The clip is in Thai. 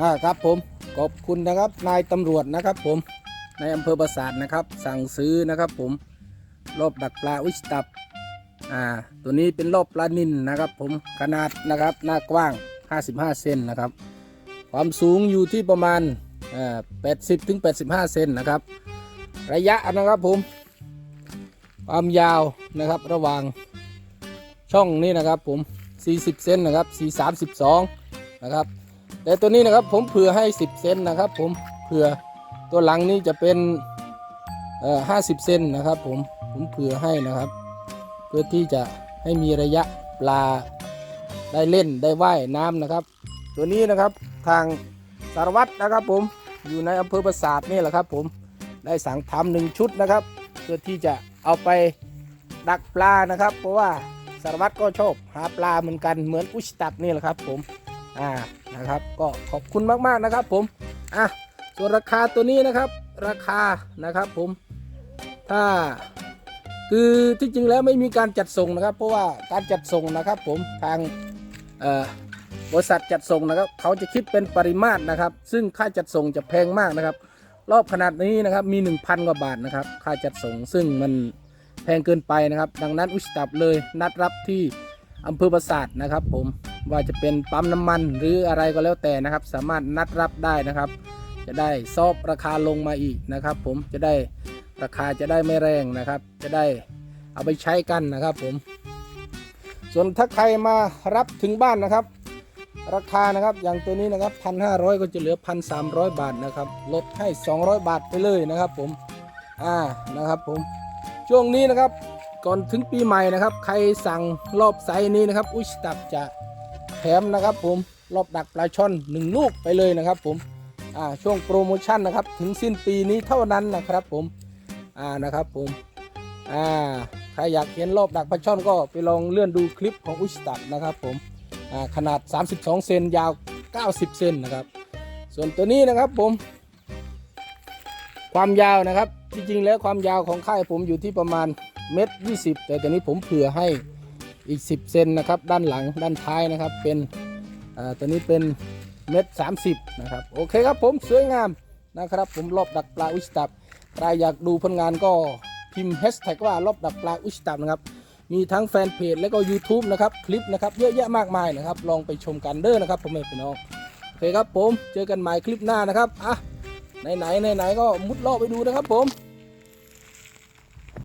อ่าครับผมขอบคุณนะครับนายตำรวจนะครับผมในอำเภอปราสาทนะครับ สั่งซื้อนะครับผมรอบดักปลาวิสตับอ่าตัวนี้เป็นรอบปลานินนะครับผมขนาดนะครับหน้ากว้าง 55 เซนนะครับ ความสูงอยู่ที่ประมาณอ่า80ถึง85 เซนนะครับ ระยะนะครับผมความยาวนะครับระหว่างช่องนี้นะครับผม 40 เซนนะครับ 432 นะครับ แต่ตัวนี้นะครับผมเผื่อให้ 10 เซนนะครับ ผมเผื่อตัวหลังนี้จะเป็นเอ่อ50เซนนะครับ ผมผมเผื่อให้นะครับ เพื่อที่จะให้มีระยะปลาได้เล่นได้ว่ายน้ำนะครับ ตัวนี้นะครับทางสารวัตรนะครับ ผมอยู่ในอำเภอปราสาทนี่แหละครับ ผมได้สั่งทำหนึ่งชุดนะครับ เพื่อที่จะเอาไปดักปลานะครับ เพราะว่าสารวัตรก็ชอบหาปลาเหมือนกันเหมือนอุชตับนี่แหละครับ ผม อ่านะครับ ก็ขอบคุณมากๆนะครับ ผมอะส่วนราคาตัวนี้นะครับ ราคานะครับ ผมถ้าคือที่จริงแล้วไม่มีการจัดส่งนะครับ เพราะว่าการจัดส่งนะครับ ผมทางบริษัทจัดส่งนะครับ เขาจะคิดเป็นปริมาตรนะครับ ซึ่งค่าจัดส่งจะแพงมากนะครับ รอบขนาดนี้นะครับมี 1,000 กว่าบาทนะครับ ค่าจัดส่งซึ่งมันแพงเกินไปนะครับ ดังนั้นอุชตับเลยนัดรับที่อำเภอปราสาทนะครับ ผม ว่าจะเป็นปั๊มน้ำมันหรืออะไรก็แล้วแต่นะครับ สามารถนัดรับได้นะครับ จะได้ซอบราคาลงมาอีกนะครับ ผมจะได้ราคาจะได้ไม่แรงนะครับ จะได้เอาไปใช้กันนะครับผม ส่วนถ้าใครมารับถึงบ้านนะครับ ราคานะครับอย่างตัวนี้นะครับพันห้าร้อยก็จะเหลือพันสามร้อยบาทนะครับ ลดให้200บาทไปเลยนะครับผมอ่านะครับผมช่วงนี้นะครับก่อนถึงปีใหม่นะครับ ใครสั่งรอบไซส์นี้นะครับ อุยสตับจะ แถมนะครับผมรอบดักปลาช่อน 1 ลูกไปเลยนะครับผมอ่าช่วงโปรโมชั่นนะครับถึงสิ้นปีนี้เท่านั้นนะครับผมอ่านะครับผมอ่าใครอยากเห็นรอบดักปลาช่อนก็ไปลองเลื่อนดูคลิปของอุยสตันะครับผมอ่าขนาด 32 เซนยาว 90 เซนนะครับ ส่วนตัวนี้นะครับผม ความยาวนะครับ จริงๆแล้วความยาวของค่ายผมอยู่ที่ประมาณเมตร20แต่ตอนนี้ผมเผื่อให้ อีก 10 เซนนะครับ ด้านหลังด้านท้ายนะครับ เป็นอ่าตัวนี้เป็นเมตร30นะครับ โอเคครับผมสวยงามนะครับ ผมรอบดักปลาอุชตับใครอยากดูผลงานก็พิมพ์แฮชแท็กว่ารอบดักปลาอุชตับนะครับ มีทั้งแฟนเพจและก็ YouTube นะครับ คลิปนะครับเยอะแยะมากมายนะครับ ลองไปชมกันเด้อนะครับผมเอพี่น้องโอเคครับผมเจอกันใหม่คลิปหน้านะครับอะไหนๆไหนๆก็มุดล่อไปดูนะครับผม